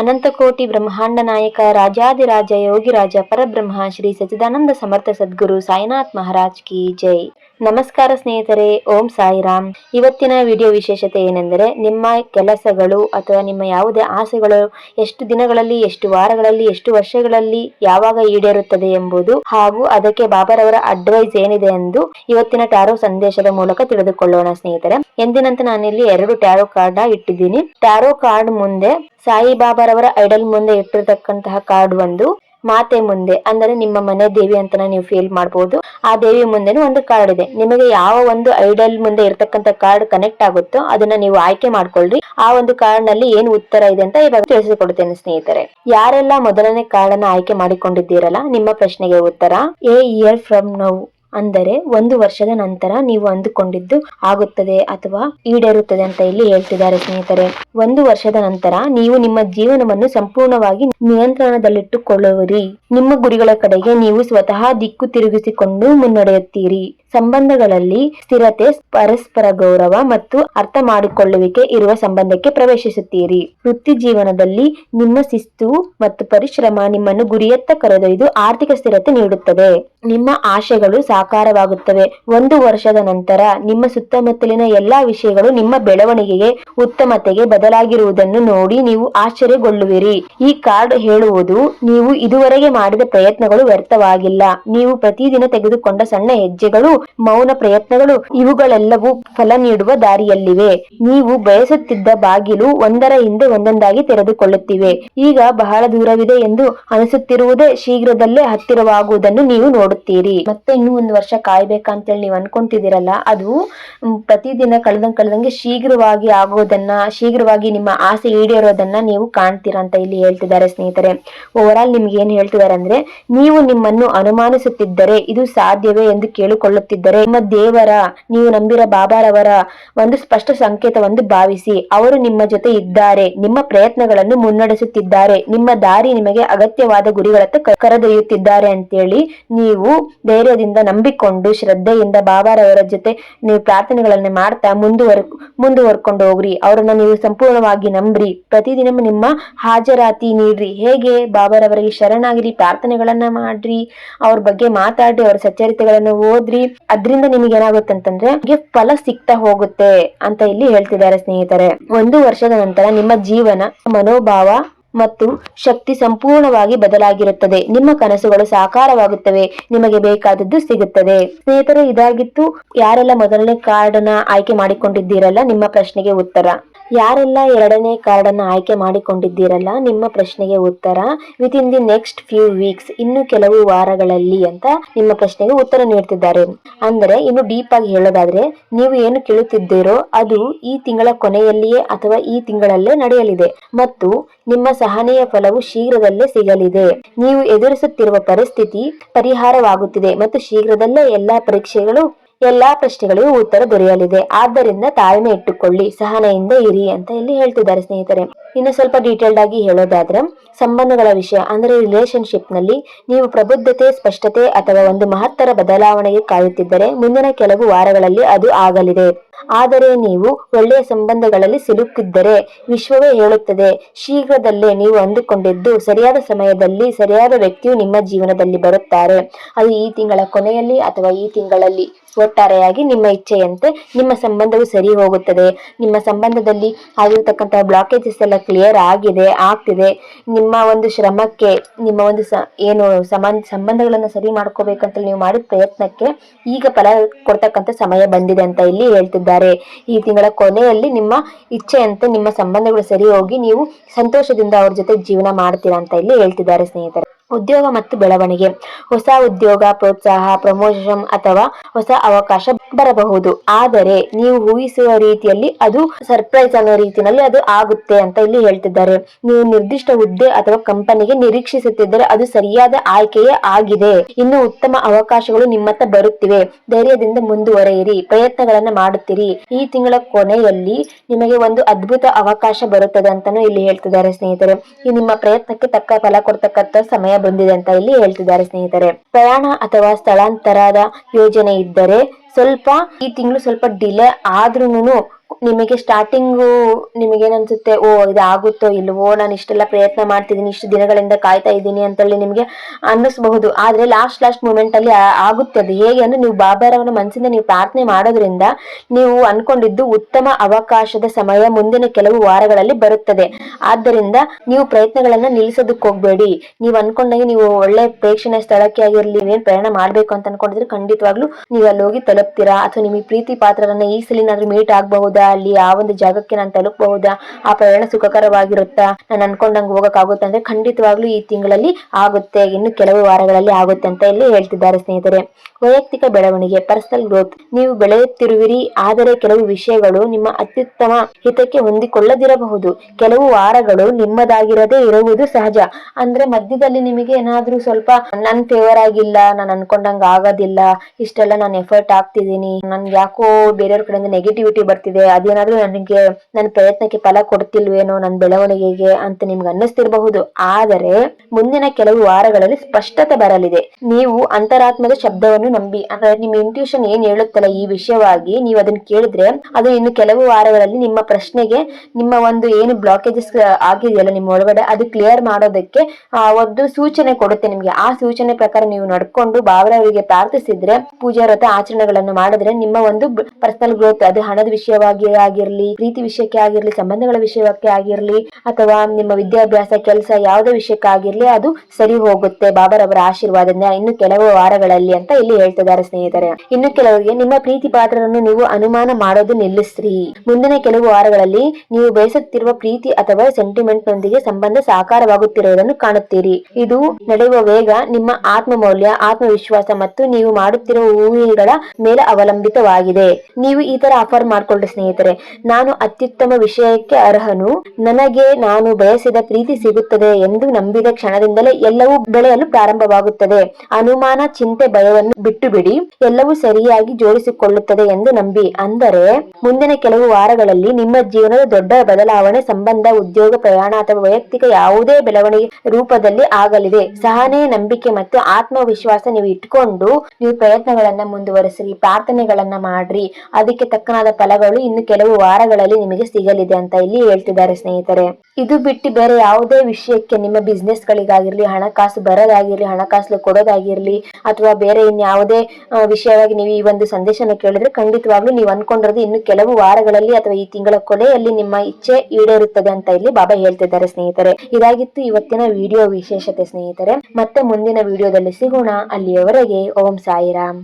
ಅನಂತಕೋಟಿ ಬ್ರಹ್ಮಾಂಡ ನಾಯಕ ರಾಜಾದಿರಾಜ ಯೋಗಿರಾಜ, ಪರಬ್ರಹ್ಮ, ಶ್ರೀ ಸಚಿದಾನಂದ ಸಮರ್ಥ ಸದ್ಗುರು ಸಾಯಿನಾಥ್ ಮಹಾರಾಜ್ ಕಿ ಜೈ. ನಮಸ್ಕಾರ ಸ್ನೇಹಿತರೆ, ಓಂ ಸಾಯಿರಾಮ್. ಇವತ್ತಿನ ವಿಡಿಯೋ ವಿಶೇಷತೆ ಏನೆಂದರೆ, ನಿಮ್ಮ ಕೆಲಸಗಳು ಅಥವಾ ನಿಮ್ಮ ಯಾವುದೇ ಆಸೆಗಳು ಎಷ್ಟು ದಿನಗಳಲ್ಲಿ, ಎಷ್ಟು ವಾರಗಳಲ್ಲಿ, ಎಷ್ಟು ವರ್ಷಗಳಲ್ಲಿ ಯಾವಾಗ ಈಡೇರುತ್ತದೆ ಎಂಬುದು ಹಾಗೂ ಅದಕ್ಕೆ ಬಾಬಾರವರ ಅಡ್ವೈಸ್ ಏನಿದೆ ಎಂದು ಇವತ್ತಿನ ಟ್ಯಾರೋ ಸಂದೇಶದ ಮೂಲಕ ತಿಳಿದುಕೊಳ್ಳೋಣ ಸ್ನೇಹಿತರೆ. ಎಂದಿನಂತೆ ನಾನಿಲ್ಲಿ ಎರಡು ಟ್ಯಾರೋ ಕಾರ್ಡ್ ಇಟ್ಟಿದ್ದೀನಿ. ಟ್ಯಾರೋ ಕಾರ್ಡ್ ಮುಂದೆ ಸಾಯಿಬಾಬಾರವರ ಐಡಲ್ ಮುಂದೆ ಇಟ್ಟಿರ್ತಕ್ಕಂತಹ ಕಾರ್ಡ್ ಒಂದು ಮಾತೆ ಮುಂದೆ, ಅಂದರೆ ನಿಮ್ಮ ಮನೆ ದೇವಿ ಅಂತ ನೀವು ಫೀಲ್ ಮಾಡಬಹುದು ಆ ದೇವಿ ಮುಂದೆನೂ ಒಂದು ಕಾರ್ಡ್ ಇದೆ. ನಿಮಗೆ ಯಾವ ಒಂದು ಐಡಲ್ ಮುಂದೆ ಇರತಕ್ಕಂತ ಕಾರ್ಡ್ ಕನೆಕ್ಟ್ ಆಗುತ್ತೋ ಅದನ್ನ ನೀವು ಆಯ್ಕೆ ಮಾಡ್ಕೊಳ್ರಿ ಆ ಒಂದು ಕಾರ್ಡ್ನಲ್ಲಿ ಏನು ಉತ್ತರ ಇದೆ ಅಂತ ಇವಾಗ ತಿಳಿಸಿಕೊಡ್ತೇನೆ ಸ್ನೇಹಿತರೆ. ಯಾರೆಲ್ಲ ಮೊದಲನೇ ಕಾರ್ಡ್ ಅನ್ನ ಆಯ್ಕೆ ಮಾಡಿಕೊಂಡಿದ್ದೀರಲ್ಲ, ನಿಮ್ಮ ಪ್ರಶ್ನೆಗೆ ಉತ್ತರ. ಎ ಇಯರ್ ಫ್ರಮ್ ನೌ ಅಂದರೆ ಒಂದು ವರ್ಷದ ನಂತರ ನೀವು ಅಂದುಕೊಂಡಿದ್ದು ಆಗುತ್ತದೆ ಅಥವಾ ಈಡೇರುತ್ತದೆ ಅಂತ ಇಲ್ಲಿ ಹೇಳ್ತಿದ್ದಾರೆ ಸ್ನೇಹಿತರೆ. ಒಂದು ವರ್ಷದ ನಂತರ ನೀವು ನಿಮ್ಮ ಜೀವನವನ್ನು ಸಂಪೂರ್ಣವಾಗಿ ನಿಯಂತ್ರಣದಲ್ಲಿಟ್ಟುಕೊಳ್ಳುವಿರಿ. ನಿಮ್ಮ ಗುರಿಗಳ ಕಡೆಗೆ ನೀವು ಸ್ವತಃ ದಿಕ್ಕು ತಿರುಗಿಸಿಕೊಂಡು ಮುನ್ನಡೆಯುತ್ತೀರಿ. ಸಂಬಂಧಗಳಲ್ಲಿ ಸ್ಥಿರತೆ, ಪರಸ್ಪರ ಗೌರವ ಮತ್ತು ಅರ್ಥ ಮಾಡಿಕೊಳ್ಳುವಿಕೆ ಇರುವ ಸಂಬಂಧಕ್ಕೆ ಪ್ರವೇಶಿಸುತ್ತೀರಿ. ವೃತ್ತಿ ಜೀವನದಲ್ಲಿ ನಿಮ್ಮ ಶಿಸ್ತು ಮತ್ತು ಪರಿಶ್ರಮ ನಿಮ್ಮನ್ನು ಗುರಿಯತ್ತ ಕರೆದೊಯ್ದು ಆರ್ಥಿಕ ಸ್ಥಿರತೆ ನೀಡುತ್ತದೆ. ನಿಮ್ಮ ಆಶೆಗಳು ಸಾಕಾರವಾಗುತ್ತವೆ. ಒಂದು ವರ್ಷದ ನಂತರ ನಿಮ್ಮ ಸುತ್ತಮುತ್ತಲಿನ ಎಲ್ಲಾ ವಿಷಯಗಳು ನಿಮ್ಮ ಬೆಳವಣಿಗೆಗೆ, ಉತ್ತಮತೆಗೆ ಬದಲಾಗಿರುವುದನ್ನು ನೋಡಿ ನೀವು ಆಶ್ಚರ್ಯಗೊಳ್ಳುವಿರಿ. ಈ ಕಾರ್ಡ್ ಹೇಳುವುದು, ನೀವು ಇದುವರೆಗೆ ಮಾಡಿದ ಪ್ರಯತ್ನಗಳು ವ್ಯರ್ಥವಾಗಿಲ್ಲ. ನೀವು ಪ್ರತಿದಿನ ತೆಗೆದುಕೊಂಡ ಸಣ್ಣ ಹೆಜ್ಜೆಗಳು, ಮೌನ ಪ್ರಯತ್ನಗಳು, ಇವುಗಳೆಲ್ಲವೂ ಫಲ ನೀಡುವ ದಾರಿಯಲ್ಲಿವೆ. ನೀವು ಬಯಸುತ್ತಿದ್ದ ಬಾಗಿಲು ಒಂದರ ಹಿಂದೆ ಒಂದೊಂದಾಗಿ ತೆರೆದುಕೊಳ್ಳುತ್ತಿವೆ. ಈಗ ಬಹಳ ದೂರವಿದೆ ಎಂದು ಅನಿಸುತ್ತಿರುವುದೇ ಶೀಘ್ರದಲ್ಲೇ ಹತ್ತಿರವಾಗುವುದನ್ನು ನೀವು ನೋಡುತ್ತೀರಿ. ಮತ್ತೆ ಇನ್ನೂ ಒಂದು ವರ್ಷ ಕಾಯ್ಬೇಕಂತೇಳಿ ನೀವು ಅನ್ಕೊಂತಿದ್ದೀರಲ್ಲ, ಅದು ಪ್ರತಿದಿನ ಕಳೆದಂಗ್ ಕಳೆದಂಗೆ ಶೀಘ್ರವಾಗಿ ಆಗೋದನ್ನ, ಶೀಘ್ರವಾಗಿ ನಿಮ್ಮ ಆಸೆ ಈಡೇರೋದನ್ನ ನೀವು ಕಾಣ್ತೀರಾ ಅಂತ ಇಲ್ಲಿ ಹೇಳ್ತಿದ್ದಾರೆ ಸ್ನೇಹಿತರೆ. ಓವರ್ ಆಲ್ ನಿಮ್ಗೆ ಏನ್ ಹೇಳ್ತಿದ್ದಾರೆ ಅಂದ್ರೆ, ನೀವು ನಿಮ್ಮನ್ನು ಅನುಮಾನಿಸುತ್ತಿದ್ದರೆ ಇದು ಸಾಧ್ಯವೇ ಎಂದು ಕೇಳಿಕೊಳ್ಳುತ್ತಿದ್ದರೆ, ನಿಮ್ಮ ದೇವರ, ನೀವು ನಂಬಿರ ಬಾಬಾರವರ ಒಂದು ಸ್ಪಷ್ಟ ಸಂಕೇತವೆಂದು ಭಾವಿಸಿ, ಅವರು ನಿಮ್ಮ ಜೊತೆ ಇದ್ದಾರೆ, ನಿಮ್ಮ ಪ್ರಯತ್ನಗಳನ್ನು ಮುನ್ನಡೆಸುತ್ತಿದ್ದಾರೆ, ನಿಮ್ಮ ದಾರಿ ನಿಮಗೆ ಅಗತ್ಯವಾದ ಗುರಿಗಳತ್ತ ಕರೆದೊಯ್ಯುತ್ತಿದ್ದಾರೆ ಅಂತೇಳಿ ನೀವು ಧೈರ್ಯದಿಂದ ನಂಬಿಕೊಂಡು ಶ್ರದ್ಧೆಯಿಂದ ಬಾಬಾರವರ ಜೊತೆ ನೀವು ಪ್ರಾರ್ಥನೆಗಳನ್ನ ಮಾಡ್ತಾ ಮುಂದುವರ್, ಮುಂದುವರ್ಕೊಂಡು ಹೋಗ್ರಿ. ಅವರನ್ನ ನೀವು ಸಂಪೂರ್ಣವಾಗಿ ನಂಬ್ರಿ. ಪ್ರತಿದಿನ ನಿಮ್ಮ ಹಾಜರಾತಿ ನೀಡ್ರಿ. ಹೇಗೆ? ಬಾಬಾರವರಿಗೆ ಶರಣಾಗಿರಿ, ಪ್ರಾರ್ಥನೆಗಳನ್ನ ಮಾಡ್ರಿ. ಅವ್ರ ಬಗ್ಗೆ ಮಾತಾಡ್ರಿ, ಅವ್ರ ಸಚ್ಚರಿತೆಗಳನ್ನು ಓದ್ರಿ. ಅದ್ರಿಂದ ನಿಮಗೆ ಏನಾಗುತ್ತೆ ಅಂತಂದ್ರೆ ನಿಮ್ಗೆ ಫಲ ಸಿಗ್ತಾ ಹೋಗುತ್ತೆ ಅಂತ ಇಲ್ಲಿ ಹೇಳ್ತಿದ್ದಾರೆ ಸ್ನೇಹಿತರೆ. ಒಂದು ವರ್ಷದ ನಂತರ ನಿಮ್ಮ ಜೀವನ, ಮನೋಭಾವ ಮತ್ತು ಶಕ್ತಿ ಸಂಪೂರ್ಣವಾಗಿ ಬದಲಾಗಿರುತ್ತದೆ. ನಿಮ್ಮ ಕನಸುಗಳು ಸಾಕಾರವಾಗುತ್ತವೆ. ನಿಮಗೆ ಬೇಕಾದದ್ದು ಸಿಗುತ್ತದೆ. ಸ್ನೇಹಿತರೆ, ಇದಾಗಿತ್ತು. ಯಾರೆಲ್ಲ ಮೊದಲನೇ ಕಾರ್ಡ್ನ ಆಯ್ಕೆ ಮಾಡಿಕೊಂಡಿದ್ದೀರಲ್ಲ, ನಿಮ್ಮ ಪ್ರಶ್ನೆಗೆ ಉತ್ತರ. ಯಾರೆಲ್ಲ ಎರಡನೇ ಕಾರ್ಡ್ ಅನ್ನ ಆಯ್ಕೆ ಮಾಡಿಕೊಂಡಿದ್ದೀರಲ್ಲ, ನಿಮ್ಮ ಪ್ರಶ್ನೆಗೆ ಉತ್ತರ with in the next few weeks ಇನ್ನು ಕೆಲವು ವಾರಗಳಲ್ಲಿ ಅಂತ ನಿಮ್ಮ ಪ್ರಶ್ನೆಗೆ ಉತ್ತರ ನೀಡ್ತಿದ್ದಾರೆ. ಅಂದರೆ ಇನ್ನು ಡೀಪ್ ಆಗಿ ಹೇಳೋದಾದ್ರೆ, ನೀವು ಏನು ಕೇಳುತ್ತಿದ್ದೀರೋ ಅದು ಈ ತಿಂಗಳ ಕೊನೆಯಲ್ಲಿಯೇ ಅಥವಾ ಈ ತಿಂಗಳಲ್ಲೇ ನಡೆಯಲಿದೆ ಮತ್ತು ನಿಮ್ಮ ಸಹನೆಯ ಫಲವು ಶೀಘ್ರದಲ್ಲೇ ಸಿಗಲಿದೆ. ನೀವು ಎದುರಿಸುತ್ತಿರುವ ಪರಿಸ್ಥಿತಿ ಪರಿಹಾರವಾಗುತ್ತಿದೆ ಮತ್ತು ಶೀಘ್ರದಲ್ಲೇ ಎಲ್ಲಾ ಪರೀಕ್ಷೆಗಳು ಎಲ್ಲಾ ಪ್ರಶ್ನೆಗಳಿಗೂ ಉತ್ತರ ದೊರೆಯಲಿದೆ. ಆದ್ದರಿಂದ ತಾಳ್ಮೆ ಇಟ್ಟುಕೊಳ್ಳಿ, ಸಹನೆಯಿಂದ ಇರಿ ಅಂತ ಇಲ್ಲಿ ಹೇಳ್ತಿದ್ದಾರೆ ಸ್ನೇಹಿತರೆ. ಇನ್ನು ಸ್ವಲ್ಪ ಡೀಟೇಲ್ಡ್ ಆಗಿ ಹೇಳೋದಾದ್ರೆ, ಸಂಬಂಧಗಳ ವಿಷಯ, ಅಂದ್ರೆ ರಿಲೇಶನ್ಶಿಪ್ನಲ್ಲಿ ನೀವು ಪ್ರಬುದ್ಧತೆ, ಸ್ಪಷ್ಟತೆ ಅಥವಾ ಒಂದು ಮಹತ್ತರ ಬದಲಾವಣೆಗೆ ಕಾಯುತ್ತಿದ್ದರೆ ಮುಂದಿನ ಕೆಲವು ವಾರಗಳಲ್ಲಿ ಅದು ಆಗಲಿದೆ. ಆದರೆ ನೀವು ಒಳ್ಳೆಯ ಸಂಬಂಧಗಳಲ್ಲಿ ಸಿಲುಕಿದ್ದರೆ ವಿಶ್ವವೇ ಹೇಳುತ್ತದೆ, ಶೀಘ್ರದಲ್ಲೇ ನೀವು ಅಂದುಕೊಂಡಿದ್ದು ಸರಿಯಾದ ಸಮಯದಲ್ಲಿ ಸರಿಯಾದ ವ್ಯಕ್ತಿಯು ನಿಮ್ಮ ಜೀವನದಲ್ಲಿ ಬರುತ್ತಾರೆ. ಅದು ಈ ತಿಂಗಳ ಕೊನೆಯಲ್ಲಿ ಅಥವಾ ಈ ತಿಂಗಳಲ್ಲಿ ಒಟ್ಟಾರೆಯಾಗಿ ನಿಮ್ಮ ಇಚ್ಛೆಯಂತೆ ನಿಮ್ಮ ಸಂಬಂಧವು ಸರಿ ಹೋಗುತ್ತದೆ. ನಿಮ್ಮ ಸಂಬಂಧದಲ್ಲಿ ಆಗಿರತಕ್ಕಂತಹ ಬ್ಲಾಕೇಜಸ್ ಎಲ್ಲ ಕ್ಲಿಯರ್ ಆಗಿದೆ, ಆಗ್ತಿದೆ. ನಿಮ್ಮ ಒಂದು ಶ್ರಮಕ್ಕೆ, ನಿಮ್ಮ ಒಂದು ಸ, ಏನು ಸಮಾನ್, ಸಂಬಂಧಗಳನ್ನ ಸರಿ ಮಾಡ್ಕೋಬೇಕಂತ ನೀವು ಮಾಡಿದ ಪ್ರಯತ್ನಕ್ಕೆ ಈಗ ಫಲ ಕೊಡ್ತಕ್ಕಂಥ ಸಮಯ ಬಂದಿದೆ ಅಂತ ಇಲ್ಲಿ ಹೇಳ್ತಿದ್ದಾರೆ. ಈ ತಿಂಗಳ ಕೊನೆಯಲ್ಲಿ ನಿಮ್ಮ ಇಚ್ಛೆಯಂತೆ ನಿಮ್ಮ ಸಂಬಂಧಗಳು ಸರಿ ಹೋಗಿ ನೀವು ಸಂತೋಷದಿಂದ ಅವ್ರ ಜೊತೆ ಜೀವನ ಮಾಡ್ತೀರಾ ಅಂತ ಇಲ್ಲಿ ಹೇಳ್ತಿದ್ದಾರೆ ಸ್ನೇಹಿತರೆ. ಉದ್ಯೋಗ ಮತ್ತು ಬೆಳವಣಿಗೆ. ಹೊಸ ಉದ್ಯೋಗ, ಪ್ರೋತ್ಸಾಹ ಪ್ರಮೋಷನ್ ಅಥವಾ ಹೊಸ ಅವಕಾಶ ಬರಬಹುದು. ಆದರೆ ನೀವು ಊಹಿಸುವ ರೀತಿಯಲ್ಲಿ ಅದು ಸರ್ಪ್ರೈಸ್ ಅನ್ನೋ ರೀತಿಯಲ್ಲಿ ಅದು ಆಗುತ್ತೆ ಅಂತ ಇಲ್ಲಿ ಹೇಳ್ತಿದ್ದಾರೆ. ನೀವು ನಿರ್ದಿಷ್ಟ ಹುದ್ದೆ ಅಥವಾ ಕಂಪನಿಗೆ ನಿರೀಕ್ಷಿಸುತ್ತಿದ್ದರೆ ಅದು ಸರಿಯಾದ ಆಯ್ಕೆಯೇ ಆಗಿದೆ. ಇನ್ನು ಉತ್ತಮ ಅವಕಾಶಗಳು ನಿಮ್ಮತ್ತ ಬರುತ್ತಿವೆ. ಧೈರ್ಯದಿಂದ ಮುಂದುವರೆಯಿರಿ. ಪ್ರಯತ್ನಗಳನ್ನ ಮಾಡುತ್ತೀರಿ. ಈ ತಿಂಗಳ ಕೊನೆಯಲ್ಲಿ ನಿಮಗೆ ಒಂದು ಅದ್ಭುತ ಅವಕಾಶ ಬರುತ್ತದೆ ಅಂತಾನು ಇಲ್ಲಿ ಹೇಳ್ತಿದ್ದಾರೆ ಸ್ನೇಹಿತರೆ. ಈ ನಿಮ್ಮ ಪ್ರಯತ್ನಕ್ಕೆ ತಕ್ಕ ಫಲ ಕೊಡ್ತಕ್ಕಂಥ ಸಮಯ ಬಂದಿದೆ ಅಂತ ಇಲ್ಲಿ ಹೇಳ್ತಿದ್ದಾರೆ ಸ್ನೇಹಿತರೆ. ಪ್ರಯಾಣ ಅಥವಾ ಸ್ಥಳಾಂತರದ ಯೋಜನೆ ಇದ್ದರೆ ಸ್ವಲ್ಪ ಈ ತಿಂಗಳು ಸ್ವಲ್ಪ ಡಿಲೇ ಆದ್ರೂನು ನಿಮಗೆ ಸ್ಟಾರ್ಟಿಂಗು ನಿಮಗೇನನ್ಸುತ್ತೆ? ಓ ಇದು ಆಗುತ್ತೋ ಇಲ್ವೋ? ನಾನು ಇಷ್ಟೆಲ್ಲ ಪ್ರಯತ್ನ ಮಾಡ್ತಿದ್ದೀನಿ, ಇಷ್ಟು ದಿನಗಳಿಂದ ಕಾಯ್ತಾ ಇದ್ದೀನಿ ಅಂತೇಳಿ ನಿಮಗೆ ಅನ್ನಿಸ್ಬಹುದು. ಆದ್ರೆ ಲಾಸ್ಟ್ ಲಾಸ್ಟ್ ಮೂಮೆಂಟ್ ಅಲ್ಲಿ ಆ- ಆಗುತ್ತೆ ಅದು. ಹೇಗೆ ಅಂದ್ರೆ ನೀವು ಬಾಬಾರವನ ಮನಸ್ಸಿಂದ ನೀವು ಪ್ರಾರ್ಥನೆ ಮಾಡೋದ್ರಿಂದ ನೀವು ಅನ್ಕೊಂಡಿದ್ದು ಉತ್ತಮ ಅವಕಾಶದ ಸಮಯ ಮುಂದಿನ ಕೆಲವು ವಾರಗಳಲ್ಲಿ ಬರುತ್ತದೆ. ಆದ್ದರಿಂದ ನೀವು ಪ್ರಯತ್ನಗಳನ್ನ ನಿಲ್ಲಿಸೋದಕ್ಕೆ ಹೋಗ್ಬೇಡಿ. ನೀವು ಅನ್ಕೊಂಡಂಗೆ ನೀವು ಒಳ್ಳೆ ಪ್ರೇಕ್ಷಣೀಯ ಸ್ಥಳಕ್ಕೆ ಆಗಿರ್ಲಿ ಏನ್ ಪ್ರಯಾಣ ಮಾಡ್ಬೇಕು ಅಂತ ಅನ್ಕೊಂಡಿದ್ರೆ ಖಂಡಿತವಾಗ್ಲೂ ನೀವು ಅಲ್ಲಿ ಹೋಗಿ ತಲುಪ್ತೀರಾ? ಅಥವಾ ನಿಮಗೆ ಪ್ರೀತಿ ಪಾತ್ರರನ್ನ ಈ ಸಲಿನಾದ್ರೂ ಮೀಟ್ ಆಗಬಹುದಾ? ಅಲ್ಲಿ ಆ ಒಂದು ಜಾಗಕ್ಕೆ ನಾನು ತಲುಪಬಹುದಾ? ಆ ಪ್ರಯಾಣ ಸುಖಕರವಾಗಿರುತ್ತಾ? ನಾನು ಅನ್ಕೊಂಡಂಗೆ ಹೋಗಕ್ಕಾಗುತ್ತಾ ಅಂದ್ರೆ ಖಂಡಿತವಾಗ್ಲೂ ಈ ತಿಂಗಳಲ್ಲಿ ಆಗುತ್ತೆ, ಇನ್ನು ಕೆಲವು ವಾರಗಳಲ್ಲಿ ಆಗುತ್ತೆ ಅಂತ ಇಲ್ಲಿ ಹೇಳ್ತಿದ್ದಾರೆ ಸ್ನೇಹಿತರೆ. ವೈಯಕ್ತಿಕ ಬೆಳವಣಿಗೆ ಪರ್ಸನಲ್ ಗ್ರೋತ್ ನೀವು ಬೆಳೆಯುತ್ತಿರುವಿರಿ, ಆದರೆ ಕೆಲವು ವಿಷಯಗಳು ನಿಮ್ಮ ಅತ್ಯುತ್ತಮ ಹಿತಕ್ಕೆ ಹೊಂದಿಕೊಳ್ಳದಿರಬಹುದು. ಕೆಲವು ವಾರಗಳು ನಿಮ್ಮದಾಗಿರದೇ ಇರುವುದು ಸಹಜ. ಅಂದ್ರೆ ಮಧ್ಯದಲ್ಲಿ ನಿಮಗೆ ಏನಾದ್ರೂ ಸ್ವಲ್ಪ ನನ್ ಫೇವರ್ ಆಗಿಲ್ಲ, ನಾನು ಅನ್ಕೊಂಡಂಗ ಆಗೋದಿಲ್ಲ, ಇಷ್ಟೆಲ್ಲ ನಾನು ಎಫರ್ಟ್ ಆಗ್ತಿದ್ದೀನಿ ನನ್ಗೆ ಯಾಕೋ ಬೇರೆಯವ್ರ ಕಡೆಯಿಂದ ನೆಗೆಟಿವಿಟಿ ಬರ್ತಿದೆ ಅದೇನಾದ್ರೂ ನನಗೆ, ನನ್ನ ಪ್ರಯತ್ನಕ್ಕೆ ಫಲ ಕೊಡ್ತಿಲ್ವೇನೋ ನನ್ನ ಬೆಳವಣಿಗೆಗೆ ಅಂತ ನಿಮ್ಗೆ ಅನ್ನಿಸ್ತಿರಬಹುದು. ಆದರೆ ಮುಂದಿನ ಕೆಲವು ವಾರಗಳಲ್ಲಿ ಸ್ಪಷ್ಟತೆ ಬರಲಿದೆ. ನೀವು ಅಂತರಾತ್ಮದ ಶಬ್ದವನ್ನು ನಂಬಿ, ಅಂದ್ರೆ ನಿಮ್ಮ ಇಂಟ್ಯೂಷನ್ ಏನ್ ಹೇಳುತ್ತಲ್ಲ ಈ ವಿಷಯವಾಗಿ ನೀವು ಅದನ್ನ ಕೇಳಿದ್ರೆ, ಅದು ಇನ್ನು ಕೆಲವು ವಾರಗಳಲ್ಲಿ ನಿಮ್ಮ ಪ್ರಶ್ನೆಗೆ, ನಿಮ್ಮ ಒಂದು ಏನು ಬ್ಲಾಕೇಜಸ್ ಆಗಿದೆಯಲ್ಲ ನಿಮ್ಮ ಒಳಗಡೆ, ಅದು ಕ್ಲಿಯರ್ ಮಾಡೋದಕ್ಕೆ ಒಂದು ಸೂಚನೆ ಕೊಡುತ್ತೆ ನಿಮ್ಗೆ. ಆ ಸೂಚನೆ ಪ್ರಕಾರ ನೀವು ನಡ್ಕೊಂಡು ಬಾಬರವರಿಗೆ ಪ್ರಾರ್ಥಿಸಿದ್ರೆ, ಪೂಜಾ ವ್ರತ ಆಚರಣೆಗಳನ್ನು ಮಾಡಿದ್ರೆ ನಿಮ್ಮ ಒಂದು ಪರ್ಸನಲ್ ಗ್ರೋತ್ ಅದು ಹಣದ ವಿಷಯವಾಗಿ ಆಗಿರ್ಲಿ, ಪ್ರೀತಿ ವಿಷಯಕ್ಕೆ ಆಗಿರ್ಲಿ, ಸಂಬಂಧಗಳ ವಿಷಯಕ್ಕೆ ಆಗಿರ್ಲಿ, ಅಥವಾ ನಿಮ್ಮ ವಿದ್ಯಾಭ್ಯಾಸ ಕೆಲಸ ಯಾವುದೇ ವಿಷಯಕ್ಕಾಗಿರ್ಲಿ ಅದು ಸರಿ ಹೋಗುತ್ತೆ. ಬಾಬರವರ ಆಶೀರ್ವಾದದಿಂದ ಇನ್ನು ಕೆಲವು ವಾರಗಳಲ್ಲಿ ಅಂತ ಇಲ್ಲಿ ಹೇಳ್ತಿದ್ದಾರೆ ಸ್ನೇಹಿತರೆ. ಇನ್ನು ಕೆಲವರಿಗೆ ನಿಮ್ಮ ಪ್ರೀತಿ ಪಾತ್ರರನ್ನು ನೀವು ಅನುಮಾನ ಮಾಡೋದು ನಿಲ್ಲಿಸ್ರಿ. ಮುಂದಿನ ಕೆಲವು ವಾರಗಳಲ್ಲಿ ನೀವು ಬಯಸುತ್ತಿರುವ ಪ್ರೀತಿ ಅಥವಾ ಸೆಂಟಿಮೆಂಟ್ ನೊಂದಿಗೆ ಸಂಬಂಧ ಸಾಕಾರವಾಗುತ್ತಿರುವುದನ್ನು ಕಾಣುತ್ತೀರಿ. ಇದು ನಡೆಯುವ ವೇಗ ನಿಮ್ಮ ಆತ್ಮ ಮೌಲ್ಯ ಆತ್ಮವಿಶ್ವಾಸ ಮತ್ತು ನೀವು ಮಾಡುತ್ತಿರುವ ಊಹೆಗಳ ಮೇಲೆ ಅವಲಂಬಿತವಾಗಿದೆ. ನೀವು ಈ ತರ ಆಫರ್ ಮಾಡ್ಕೊಳ್ಳಿ ಸ್ನೇಹಿತರೆ. ನಾನು ಅತ್ಯುತ್ತಮ ವಿಷಯಕ್ಕೆ ಅರ್ಹನು. ನನಗೆ ನಾನು ಬಯಸಿದ ಪ್ರೀತಿ ಸಿಗುತ್ತದೆ ಎಂದು ನಂಬಿದ ಕ್ಷಣದಿಂದಲೇ ಎಲ್ಲವೂ ಬೆಳೆಯಲು ಪ್ರಾರಂಭವಾಗುತ್ತದೆ. ಅನುಮಾನ, ಚಿಂತೆ, ಭಯವನ್ನು ಬಿಟ್ಟು ಬಿಡಿ ಎಲ್ಲವೂ ಸರಿಯಾಗಿ ಜೋಡಿಸಿಕೊಳ್ಳುತ್ತದೆ ಎಂದು ನಂಬಿ. ಅಂದರೆ, ಮುಂದಿನ ಕೆಲವು ವಾರಗಳಲ್ಲಿ ನಿಮ್ಮ ಜೀವನದ ದೊಡ್ಡ ಬದಲಾವಣೆ, ಸಂಬಂಧ, ಉದ್ಯೋಗ, ಪ್ರಯಾಣ ಅಥವಾ ವೈಯಕ್ತಿಕ ಯಾವುದೇ ಬೆಳವಣಿಗೆ ರೂಪದಲ್ಲಿ ಆಗಲಿದೆ. ಸಹನೆ, ನಂಬಿಕೆ ಮತ್ತು ಆತ್ಮವಿಶ್ವಾಸ ನೀವು ಇಟ್ಕೊಂಡು ನೀವು ಪ್ರಯತ್ನಗಳನ್ನ ಮುಂದುವರೆಸಿರಿ, ಪ್ರಾರ್ಥನೆಗಳನ್ನ ಮಾಡ್ರಿ. ಅದಕ್ಕೆ ತಕ್ಕನಾದ ಫಲಗಳು ಇನ್ನು ಕೆಲವು ವಾರಗಳಲ್ಲಿ ನಿಮಗೆ ಸಿಗಲಿದೆ ಅಂತ ಇಲ್ಲಿ ಹೇಳ್ತಿದ್ದಾರೆ ಸ್ನೇಹಿತರೆ. ಇದು ಬಿಟ್ಟು ಬೇರೆ ಯಾವುದೇ ವಿಷಯಕ್ಕೆ ನಿಮ್ಮ ಬಿಸ್ನೆಸ್ ಗಳಿಗಾಗಿರ್ಲಿ, ಹಣಕಾಸು ಬರೋದಾಗಿರ್ಲಿ, ಹಣಕಾಸು ಕೊಡೋದಾಗಿರ್ಲಿ, ಅಥವಾ ಬೇರೆ ಇನ್ಯಾವುದೇ ವಿಷಯವಾಗಿ ನೀವು ಈ ಒಂದು ಸಂದೇಶನ ಕೇಳಿದ್ರೆ ಖಂಡಿತವಾಗ್ಲೂ ನೀವು ಅನ್ಕೊಂಡಿರೋದು ಇನ್ನು ಕೆಲವು ವಾರಗಳಲ್ಲಿ ಅಥವಾ ಈ ತಿಂಗಳ ಕೊನೆಯಲ್ಲಿ ನಿಮ್ಮ ಇಚ್ಛೆ ಈಡೇರುತ್ತದೆ ಅಂತ ಇಲ್ಲಿ ಬಾಬಾ ಹೇಳ್ತಿದ್ದಾರೆ ಸ್ನೇಹಿತರೆ. ಇದಾಗಿತ್ತು ಇವತ್ತಿನ ವಿಡಿಯೋ ವಿಶೇಷತೆ ಸ್ನೇಹಿತರೆ. ಮತ್ತೆ ಮುಂದಿನ ವಿಡಿಯೋದಲ್ಲಿ ಸಿಗೋಣ. ಅಲ್ಲಿಯವರೆಗೆ ಓಂ ಸಾಯಿರಾಮ್.